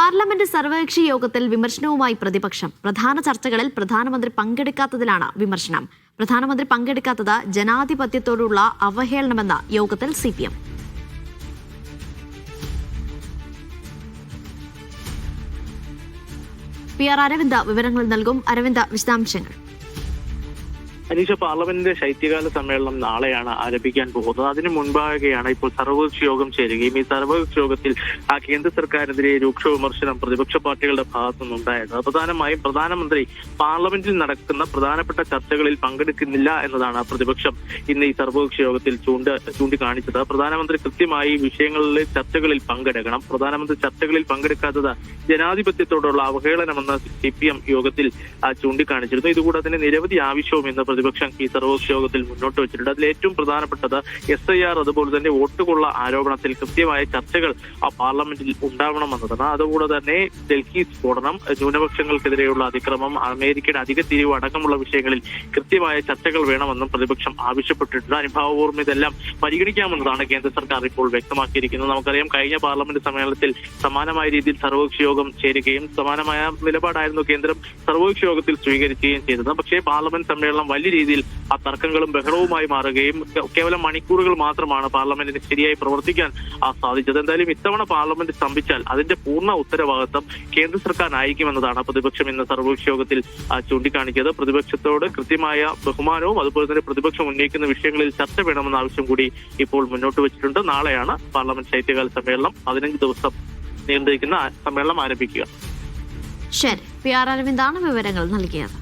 Parliament സർവകക്ഷി യോഗത്തിൽ വിമർശനവുമായി പ്രതിപക്ഷം. പ്രധാന ചർച്ചകളിൽ പ്രധാനമന്ത്രി പങ്കെടുക്കാത്തതിലാണ് വിമർശനം. പ്രധാനമന്ത്രി പങ്കെടുക്കാത്തത് ജനാധിപത്യത്തോടുള്ള അവഹേളനമെന്ന് യോഗത്തിൽ C P M P R Aravind വിവരങ്ങൾ നൽകും. അരവിന്ദ വിശദാംശങ്ങൾ. അനീഷ പാർലമെന്റിന്റെ ശൈത്യകാല സമ്മേളനം നാളെയാണ് ആരംഭിക്കാൻ പോകുന്നത്. അതിനു മുൻപാകെയാണ് ഇപ്പോൾ സർവകക്ഷി യോഗം ചേരുകയും ഈ സർവകക്ഷി യോഗത്തിൽ ആ കേന്ദ്ര സർക്കാരിനെതിരെ രൂക്ഷ വിമർശനം പ്രതിപക്ഷ പാർട്ടികളുടെ ഭാഗത്തു നിന്നുണ്ടായത് പ്രധാനമായും പ്രധാനമന്ത്രി പാർലമെന്റിൽ നടക്കുന്ന പ്രധാനപ്പെട്ട ചർച്ചകളിൽ പങ്കെടുക്കുന്നില്ല എന്നതാണ് പ്രതിപക്ഷം ഇന്ന് ഈ സർവകക്ഷി യോഗത്തിൽ ചൂണ്ട ചൂണ്ടിക്കാണിച്ചത്. പ്രധാനമന്ത്രി കൃത്യമായി വിഷയങ്ങളിലെ ചർച്ചകളിൽ പങ്കെടുക്കണം. പ്രധാനമന്ത്രി ചർച്ചകളിൽ പങ്കെടുക്കാത്തത് ജനാധിപത്യത്തോടുള്ള അവഹേളനമെന്ന് സി പി എം യോഗത്തിൽ ചൂണ്ടിക്കാണിച്ചിരുന്നു. ഇതുകൂടാതെ നിരവധി ആവശ്യവും ഇന്ന് പ്രതിപക്ഷം ഈ സർവകക്ഷി യോഗത്തിൽ മുന്നോട്ട് വെച്ചിട്ടുണ്ട്. അതിൽ ഏറ്റവും പ്രധാനപ്പെട്ടത് എസ് ഐ ആർ അതുപോലെ തന്നെ വോട്ടുകൊള്ള ആരോപണത്തിൽ കൃത്യമായ ചർച്ചകൾ ആ പാർലമെന്റിൽ ഉണ്ടാവണമെന്നതാണ്. അതുകൂടെ തന്നെ ഡൽഹി സ്ഫോടനം ന്യൂനപക്ഷങ്ങൾക്കെതിരെയുള്ള അതിക്രമം അമേരിക്കയുടെ അധിക തിരിവ് അടക്കമുള്ള വിഷയങ്ങളിൽ കൃത്യമായ ചർച്ചകൾ വേണമെന്നും പ്രതിപക്ഷം ആവശ്യപ്പെട്ടിട്ടുണ്ട്. അനുഭാവപൂർവം ഇതെല്ലാം പരിഗണിക്കാമെന്നതാണ് കേന്ദ്ര സർക്കാർ ഇപ്പോൾ വ്യക്തമാക്കിയിരിക്കുന്നത്. നമുക്കറിയാം കഴിഞ്ഞ പാർലമെന്റ് സമ്മേളനത്തിൽ സമാനമായ രീതിയിൽ സർവകക്ഷി യോഗം ചേരുകയും സമാനമായ നിലപാടായിരുന്നു കേന്ദ്രം സർവകക്ഷി യോഗത്തിൽ സ്വീകരിക്കുകയും ചെയ്തത്. പക്ഷേ പാർലമെന്റ് സമ്മേളനം വലിയ രീതിയിൽ ആ തർക്കങ്ങളും ബഹളവുമായി മാറുകയും കേവലം മണിക്കൂറുകൾ മാത്രമാണ് പാർലമെന്റിന് ശരിയായി പ്രവർത്തിക്കാൻ ആ സാധിച്ചത്. എന്തായാലും ഇത്തവണ പാർലമെന്റ് സ്തംഭിച്ചാൽ അതിന്റെ പൂർണ ഉത്തരവാദിത്തം കേന്ദ്ര സർക്കാരിനായിരിക്കുമെന്നതാണ് പ്രതിപക്ഷം ഇന്ന് സർവകക്ഷി യോഗത്തിൽ ചൂണ്ടിക്കാണിച്ചത് പ്രതിപക്ഷത്തോട് കൃത്യമായ ബഹുമാനവും അതുപോലെ തന്നെ പ്രതിപക്ഷം ഉന്നയിക്കുന്ന വിഷയങ്ങളിൽ ചർച്ച വേണമെന്ന ആവശ്യം കൂടി ഇപ്പോൾ മുന്നോട്ട് വെച്ചിട്ടുണ്ട്. നാളെയാണ് പാർലമെന്റ് ശൈത്യകാല സമ്മേളനം. പതിനഞ്ച് ദിവസം നിയന്ത്രിക്കുന്ന സമ്മേളനം ആരംഭിക്കുക. ശരി. പി ആർ അരവിന്ദാണ് വിവരങ്ങൾ നൽകിയത്.